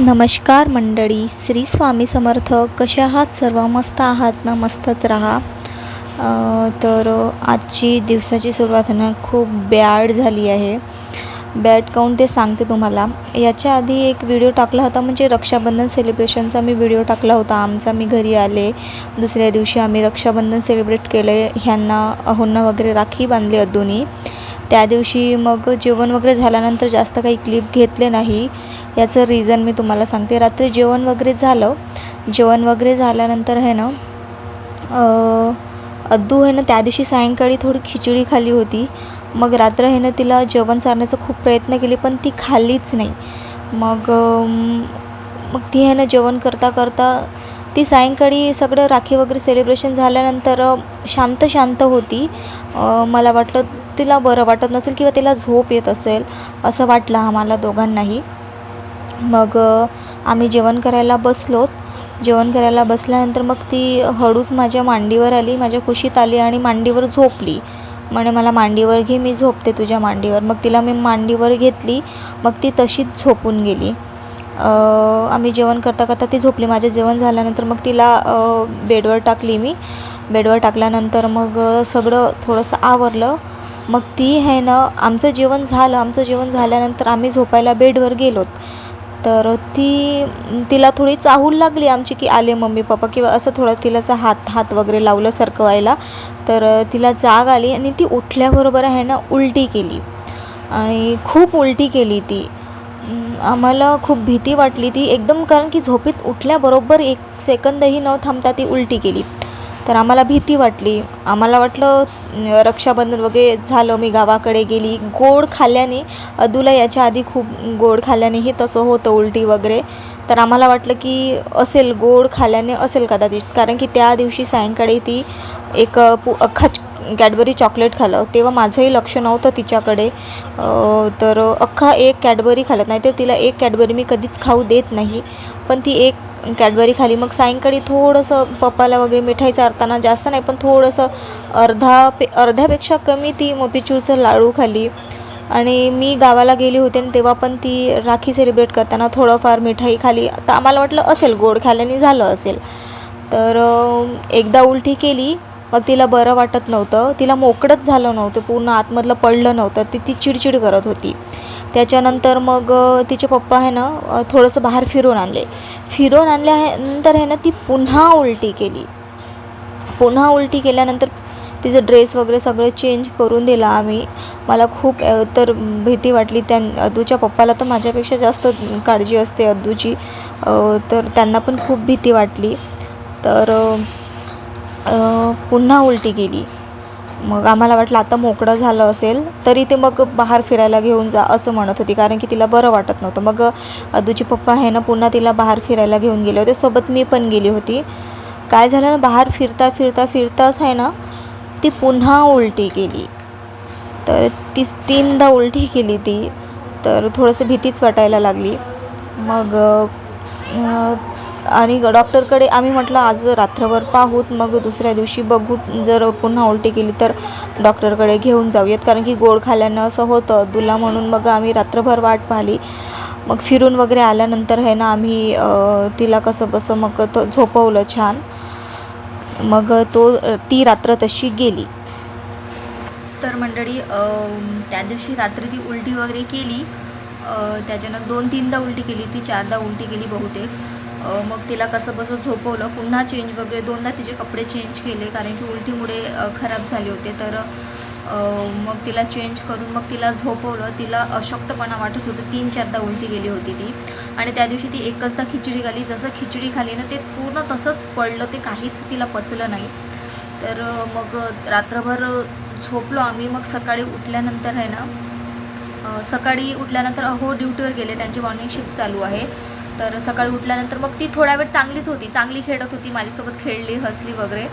नमस्कार मंडळी श्री स्वामी समर्थ. कसे आहात सर्व? मस्त आहात ना? मस्तच राहा. तर आजची दिवसाची सुरुवात ना खूप बॅड झाली आहे. बॅड काऊन ते सांगते तुम्हाला. याच्या आधी एक व्हिडिओ टाकला होता म्हणजे रक्षाबंधन सेलिब्रेशनचा मी व्हिडिओ टाकला होता. आमचा मी घरी आले दुसऱ्या दिवशी आम्ही रक्षाबंधन सेलिब्रेट केले ह्यांना अहोंना वगैरे राखी बांधली अदोनी. त्या दिवशी मग जेवण वगैरे झाल्यानंतर जास्त काही क्लिप घेतले नाही. याचं रिझन मी तुम्हाला सांगते. रात्री जेवण वगैरे झालं. जेवण वगैरे झाल्यानंतर आहे ना अद्दू आहे ना त्या दिवशी सायंकाळी थोडी खिचडी खाली होती. मग रात्र आहे ना तिला जेवण चारण्याचा खूप प्रयत्न केले पण ती खाल्लीच नाही. मग मग ती आहे ना जेवण करता करता ती सायंकाळी सगळं राखी वगैरे सेलिब्रेशन झाल्यानंतर शांत शांत होती. मला वाटलं तिला बरं वाटत नसेल किंवा तिला झोप येत असेल असं वाटलं आम्हाला दोघांनाही. मग आम्ही जेवण करायला बसलो. जेवण करायला बसल्यानंतर मग ती हळूच माझ्या मांडीवर आली माझ्या कुशीत आली आणि मांडीवर झोपली. म्हणे मला मांडीवर घे मी झोपते तुझ्या मांडीवर. मग तिला मी मांडीवर घेतली. मग ती तशीच झोपून गेली. आम्ही जेवण करता करता ती झोपली. माझं जेवण झाल्यानंतर मग तिला बेडवर टाकली मी. बेडवर टाकल्यानंतर मग सगळं थोडंसं आवरलं. मग ती आहे ना आमचं जेवण झालं आमचं जेवण झाल्यानंतर आम्ही झोपायला बेडवर गेलोत. तर ती तिला थोडी चाहूल लागली आमची की आले मम्मी पप्पा किंवा असं थोडं तिलाचा हात हात वगैरे लावलं सरकवायला तर तिला जाग आली आणि ती उठल्याबरोबर आहे ना उलटी केली. आणि खूप उलटी केली ती. आम्हाला खूप भीती वाटली ती. एकदम कारण की झोपेत उठल्याबरोबर एक सेकंदही न थांबता ती उलटी केली. तर आम्हाला भीती वाटली. आम्हाला वाटलं रक्षाबंधन वगैरे झालं मी गावाकडे गेली. गोड खाल्ल्याने अदूला याच्या आधी खूप गोड खाल्ल्यानेही तसं होतं उलटी वगैरे. तर आम्हाला वाटलं की असेल गोड खाल्ल्याने असेल कदाचित. कारण की त्या दिवशी सायंकाळी ती एक पु अख्खा कॅडबरी चॉकलेट खालं तेव्हा माझंही लक्ष नव्हतं तिच्याकडे. तर अख्खा एक कॅडबरी खाल्लं. नाहीतर तिला एक कॅडबरी मी कधीच खाऊ देत नाही. पण ती एक कॅडबरी खाली. मग सायंकाळी थोडंसं पप्पाला वगैरे मिठाई चारताना जास्त नाही पण थोडंसं अर्धा पे अर्ध्यापेक्षा कमी ती मोतीचूरचं लाडू खाली. आणि मी गावाला गेली होते आणि तेव्हा पण ती राखी सेलिब्रेट करताना थोडंफार मिठाई खाली. तर आम्हाला वाटलं असेल गोड खाल्ल्याने झालं असेल. तर एकदा उलटी केली. मग तिला बरं वाटत नव्हतं. तिला मोकळंच झालं नव्हतं. पूर्ण आतमधलं पडलं नव्हतं. ती ती चिडचिड करत होती. त्याच्यानंतर मग तिचे पप्पा आहे ना थोडंसं बाहेर फिरून आणले. फिरून आणल्यानंतर आहे ना ती पुन्हा उलटी केली. पुन्हा उलटी केल्यानंतर तिचं ड्रेस वगैरे सगळं चेंज करून दिला आम्ही. मला खूप तर भीती वाटली. त्या अद्दूच्या पप्पाला तर माझ्यापेक्षा जास्त काळजी असते अद्दूची तर त्यांना पण खूप भीती वाटली. तर पुन्हा उलटी गेली मग आम्हाला वाटलं आता मोकळं झालं असेल तरी ते मग बाहेर फिरायला घेऊन जा असं म्हणत होती कारण की तिला बरं वाटत नव्हतं. मग दुजी पप्पा आहे ना पुन्हा तिला बाहेर फिरायला घेऊन गेले होते. सोबत मी पण गेली होती. काय झालं ना बाहेर फिरता फिरता फिरताच आहे ना ती पुन्हा उलटी केली तर ती तीनदा उलटी केली ती. तर थोडंसं भीतीच वाटायला लागली. मग आणि ग- डॉक्टरकडे आम्ही म्हटलं आज रात्रभर पाहूत मग दुसऱ्या दिवशी बघू. जर पुन्हा उलटी केली तर डॉक्टरकडे घेऊन जाऊयात. कारण की गोड खाल्यानं असं होतं दुला म्हणून मग आम्ही रात्रभर वाट पाहिली. मग फिरून वगैरे आल्यानंतर आहे ना आम्ही तिला कसं बसं मग झोपवलं छान. मग तो ती रात्र तशी गेली. तर मंडळी त्या दिवशी रात्री ती उलटी वगैरे केली. त्याच्यानं दोन तीनदा उलटी केली ती चारदा उलटी केली बहुतेक. मग तिला कसं बसं झोपवलं पुन्हा चेंज वगैरे दोनदा तिचे कपडे चेंज केले कारण की उलटीमुळे खराब झाले होते. तर मग तिला चेंज करून मग तिला झोपवलं. तिला अशक्तपणा वाटत होतं. तीन चारदा उलटी गेली होती ती. आणि त्या दिवशी ती एकचदा खिचडी खाली जसं खिचडी खाली ना ते पूर्ण तसंच पडलं. ते काहीच तिला पचलं नाही. तर मग रात्रभर झोपलो आम्ही. मग सकाळी उठल्यानंतर आहे ना सकाळी उठल्यानंतर अहो ड्युटीवर गेले. त्यांची मॉर्निंग शिफ्ट चालू आहे. तर सकाळी उठल्यानंतर मग ती थोडा वेळ चांगलीच होती. चांगली खेळत होती. माझ्यासोबत खेळली हसली वगैरे.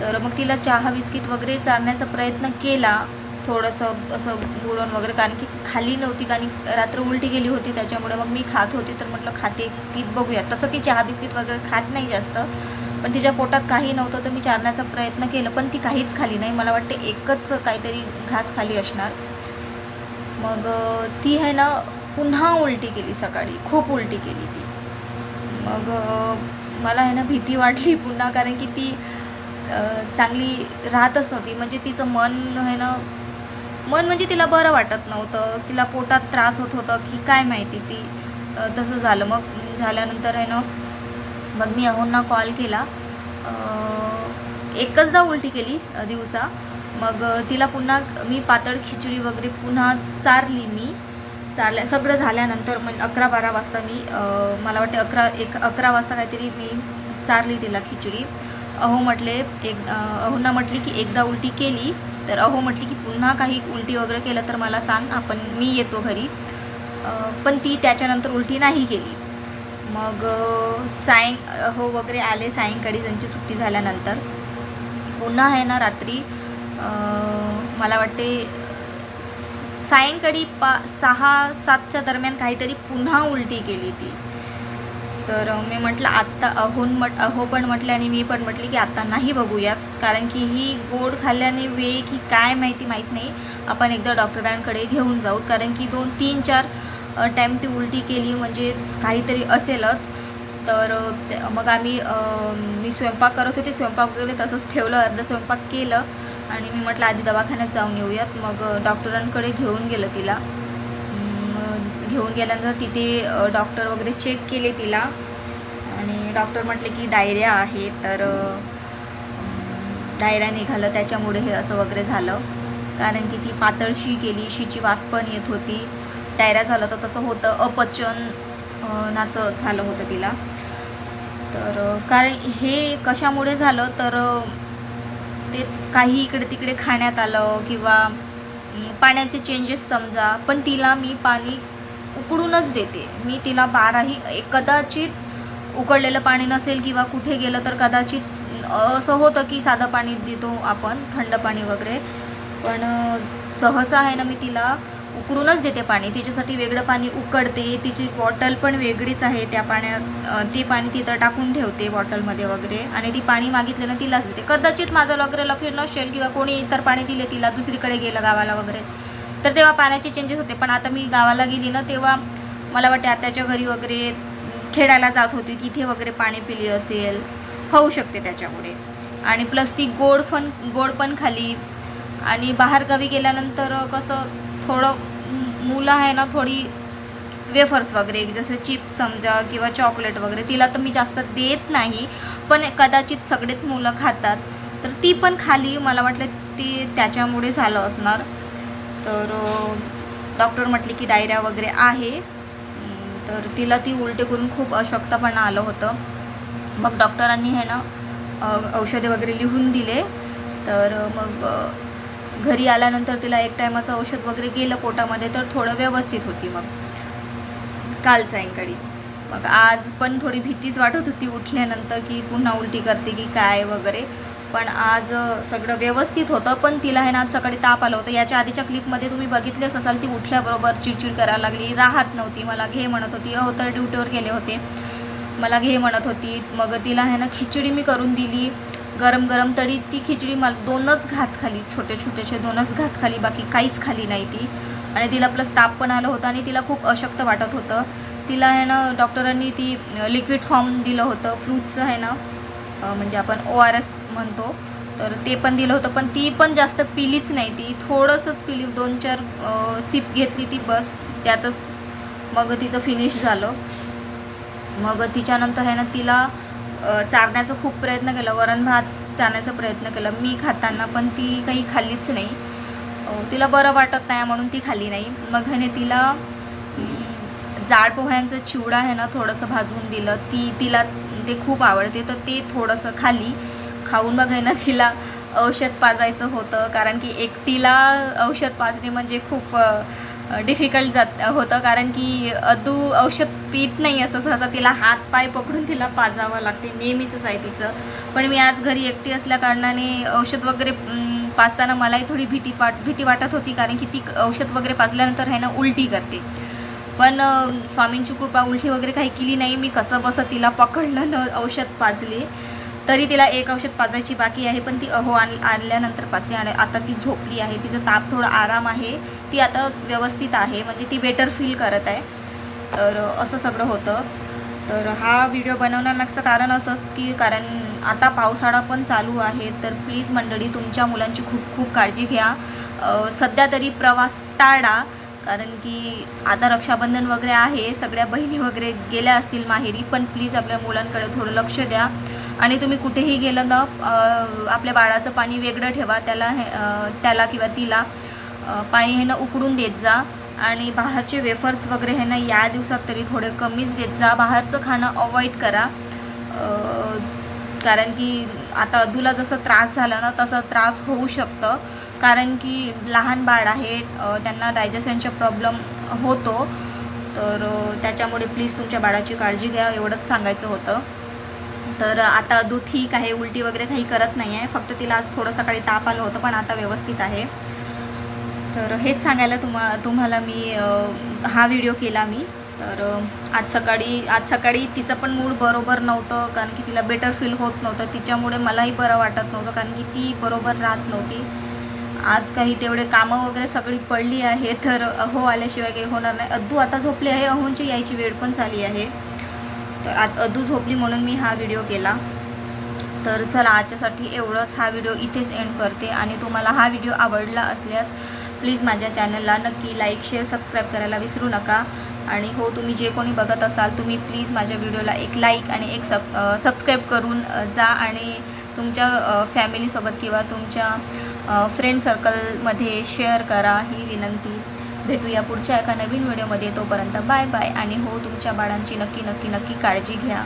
तर मग तिला चहा बिस्किट वगैरे चारण्याचा प्रयत्न केला. थोडंसं असं बुडवून वगैरे कारण की खाली नव्हती कारण रात्र उलटी गेली होती. त्याच्यामुळे मग मी खात होती. तर म्हटलं खाते की बघूया. तसं ती चहा बिस्किट वगैरे खात नाही जास्त. पण तिच्या पोटात काही नव्हतं तर मी चारण्याचा प्रयत्न केला. पण ती काहीच खाली नाही. मला वाटते एकच काहीतरी घास खाली असणार. मग ती आहे ना पुन्हा उलटी केली सकाळी. खूप उलटी केली ती. मग मला आहे ना भीती वाटली पुन्हा कारण की ती चांगली राहतच नव्हती. म्हणजे तिचं मन आहे ना मन म्हणजे तिला बरं वाटत नव्हतं. तिला पोटात त्रास होत होता की काय माहिती ती तसं झालं. मग झाल्यानंतर आहे ना मग मी अहोंना कॉल. केला एकचदा उलटी केली दिवसा. मग तिला पुन्हा मी पातळ खिचडी वगैरे पुन्हा चारली मी. चालल्या सगळं झाल्यानंतर मग अकरा बारा वाजता मी मला वाटते अकरा एक अकरा वाजता काहीतरी मी चारली तिला खिचडी. अहो म्हटले एक अहोना अहोंना म्हटली की एकदा उलटी केली तर अहो म्हटली की पुन्हा काही उलटी वगैरे केलं तर मला सांग आपण मी येतो घरी. पण ती त्याच्यानंतर उलटी नाही केली. मग सायं हो वगैरे आले सायंकाळी त्यांची सुट्टी झाल्यानंतर. पुन्हा आहे ना रात्री मला वाटते सायंकाळी पा सहा सातच्या दरम्यान काहीतरी पुन्हा उलटी केली ती. तर मी म्हटलं आत्ता अहोन म्हट अहो पण म्हटलं आणि मी पण म्हटली की आत्ता नाही बघूयात. कारण की ही गोड खाल्ल्याने वे की काय माहिती माहीत नाही. आपण एकदा डॉक्टरांकडे घेऊन जाऊ. कारण की दोन तीन चार टाईम ती उलटी केली म्हणजे काहीतरी असेलच. तर ते- मग आम्ही मी स्वयंपाक करत होते. स्वयंपाक वगैरे तसंच ठेवलं. अर्ध स्वयंपाक केलं. आणि मी म्हटलं आधी दवाखान्यात जाऊन येऊयात. मग डॉक्टरांकडे घेऊन गेलं तिला. घेऊन गेल्यानंतर तिथे डॉक्टर वगैरे चेक केले तिला. आणि डॉक्टर म्हटले की डायरिया आहे. तर डायऱ्या डायरिया निघालं. त्याच्यामुळे हे असं वगैरे झालं. कारण की ती पातळशी गेली. शीची वास पण येत होती. डायरिया झालं तर तसं होतं. अपचन नाचं झालं होतं तिला. तर कारण हे कशामुळे झालं? तर तेच काही इकडे तिकडे खाण्यात आलं किंवा पाण्याचे चेंजेस समजा पण तिला मी पाणी उकडूनच देते. मी तिला बाराही एक कदाचित उकडलेलं पाणी नसेल किंवा कुठे गेलं तर कदाचित असं होतं की साधं पाणी देतो आपण थंड पाणी वगैरे. पण सहसा आहे ना मी तिला उकडूनच देते पाणी. तिच्यासाठी वेगळं पाणी उकडते. तिची बॉटल पण वेगळीच आहे. त्या पाण्यात ते पाणी तिथं टाकून ठेवते बॉटलमध्ये वगैरे. आणि ती पाणी मागितलेलं तिलाच देते. कदाचित माझं वगैरे लक्ष नसेल किंवा कोणी इतर पाणी दिले तिला दुसरीकडे गेलं गावाला वगैरे तर तेव्हा पाण्याचे चेंजेस होते. पण आता मी गावाला गेली ना तेव्हा मला वाटते आत्याच्या घरी वगैरे खेळायला जात होती. तिथे वगैरे पाणी पिली असेल होऊ शकते त्याच्यामुळे. आणि प्लस ती गोड पण गोड पण खाली. आणि बाहेरगावी गेल्यानंतर कसं थोडं मुलं आहे ना थोडी वेफर्स वगैरे जसे चिप्स समजा किंवा चॉकलेट वगैरे तिला तर मी जास्त देत नाही. पण कदाचित सगळेच मुलं खातात. तर ती पण खाली मला वाटलं ती त्याच्यामुळे झालं असणार. तर डॉक्टर म्हटले की डायरिया वगैरे आहे. तर तिला ती उलटे करून खूप अशक्तपणा आलं होतं. मग डॉक्टरांनी आहे ना औषधे वगैरे लिहून दिले. तर मग घरी आल्यानंतर तिला एक टायमाचं औषध वगैरे गेलं पोटामध्ये तर थोडं व्यवस्थित होती मग. काल सायंकाळी. मग आज पण थोडी भीतीच वाटत होती उठल्यानंतर की पुन्हा उलटी करते की काय वगैरे. पण आज सगळं व्यवस्थित होतं पण तिला आहे ना आज सकाळी ताप आलं होतं. याच्या आधीच्या क्लिपमध्ये तुम्ही बघितलेच असाल ती उठल्याबरोबर चिडचिड करायला लागली राहत नव्हती. मला घे म्हणत होती अहो तर ड्युटीवर गेले होते. मला घे म्हणत होती. मग तिला आहे ना खिचडी मी करून दिली. गरम गरम तरी ती खिचडी मला दोनच घास खाली छोटे छोटेसे दोनच घास खाली बाकी काहीच खाली नाही ती. आणि तिला प्लस ताप पण आलं होतं आणि तिला खूप अशक्त वाटत होतं. तिला आहे ना डॉक्टरांनी ती लिक्विड फॉर्म दिलं होतं फ्रूटचं आहे ना म्हणजे आपण ओ आर एस म्हणतो. तर ते पण दिलं होतं पण ती पण जास्त पिलीच नाही ती. थोडंसंच पिली दोन चार सिप घेतली ती बस त्यातच मग तिचं फिनिश झालं. मग तिच्यानंतर आहे ना तिला चारण्याचा खूप प्रयत्न केला वरण भात चारण्याचा प्रयत्न केला. मी खाताना पण ती काही खाल्लीच नाही. तिला बरं वाटत नाही म्हणून ती खाल्ली नाही. मग ह्याने तिला जाड पोह्यांचं चिवडा आहे ना थोडंसं भाजून दिलं. ती तिला ते खूप आवडते तर ते थोडंसं खाल्ली. खाऊन मग आहे ना तिला औषध पाजायचं होतं. कारण की एकटीला औषध पाजणे म्हणजे खूप डिफिकल्ट जात होतं कारण की अदू औषध पित नाही असं सहसा तिला हात पाय पकडून तिला पाजावं लागते. नेहमीचंच आहे तिचं. पण मी आज घरी एकटी असल्या कारणाने औषध वगैरे पाजताना मलाही थोडी भीती वाट भीती वाटत होती कारण की ती औषध वगैरे पाजल्यानंतर आहे ना उलटी करते. पण स्वामींची कृपा उलटी वगैरे काही केली नाही. मी कसं बसं तिला पकडलं न औषध पाजले. तरी तिला एक औषध पाजायची बाकी आहे पण ती अहो आण आणल्यानंतर पाजते आणि आता ती झोपली आहे तिचं ताप थोडा आराम आहे ती आता व्यवस्थित आहे म्हणजे ती बेटर फील करत आहे. तर असं सगळं होतं. तर हा व्हिडिओ बनवण्यामागचं कारण असंच की कारण आता पावसाळा पण चालू आहे तर प्लीज मंडळी तुमच्या मुलांची खूप खूप काळजी घ्या. सध्या तरी प्रवास टाळा. कारण की आता रक्षाबंधन वगैरे आहे सगळ्या बहिणी वगैरे गेल्या असतील माहेरी पण प्लीज आपल्या मुलांकडे थोडं लक्ष द्या. आणि तुम्ही कुठेही गेलं ना आपल्या बाळाचं पाणी वेगळं ठेवा त्याला हे त्याला किंवा तिला पाणी हे ना उकडून देत जा. आणि बाहेरचे वेफर्स वगैरे हे ना या दिवसात तरी थोडे कमीच देत जा. बाहेरचं खाणं अवॉइड करा. कारण की आता अदूला जसं त्रास झाला ना तसा त्रास होऊ शकतं. कारण की लहान बाळ आहे त्यांना डायजेशनचा प्रॉब्लेम होतो. तर त्याच्यामुळे प्लीज तुमच्या बाळाची काळजी घ्या एवढंच सांगायचं होतं. तर आता अदू ठीक आहे उलटी वगैरे काही करत नाही आहे फक्त तिला आज थोडं सकाळी ताप आलं होतं पण आता व्यवस्थित आहे. तर हेच सांगायला तुम्हा तुम्हाला मी हा व्हिडिओ केला मी. तर आज सकाळी आज सकाळी तिचं पण मूड बरोबर नव्हतं कारण की तिला बेटर फील होत नव्हतं. तिच्यामुळे मलाही बरं वाटत नव्हतं कारण की ती बरोबर राहत नव्हती. आज काही तेवढे कामं वगैरे सगळी पडली आहे तर अहो आल्याशिवाय काही होणार नाही. अद्दू आता झोपली आहे अहोंची यायची वेळ पण झाली आहे. तर आज अद्दू झोपली म्हणून मी हा व्हिडिओ केला. तर चला आजच्यासाठी एवढंच. हा व्हिडिओ इथेच एंड करते. आणि तुम्हाला हा व्हिडिओ आवडला असल्यास प्लीज माझ्या चॅनलला नक्की लाईक शेअर सबस्क्राईब करायला विसरू नका. आणि हो तुम्ही जे कोणी बघत असाल तुम्ही प्लीज माझ्या व्हिडिओला एक लाईक आणि एक सब सबस्क्राईब करून जा. आणि तुमच्या फॅमिलीसोबत किंवा तुमच्या फ्रेंड सर्कलमध्ये शेअर करा ही विनंती. भेटूया पुढच्या एका नवीन व्हिडिओमध्ये तोपर्यंत बाय बाय आणि हो तुमच्या बाळांची नक्की नक्की नक्की काळजी घ्या.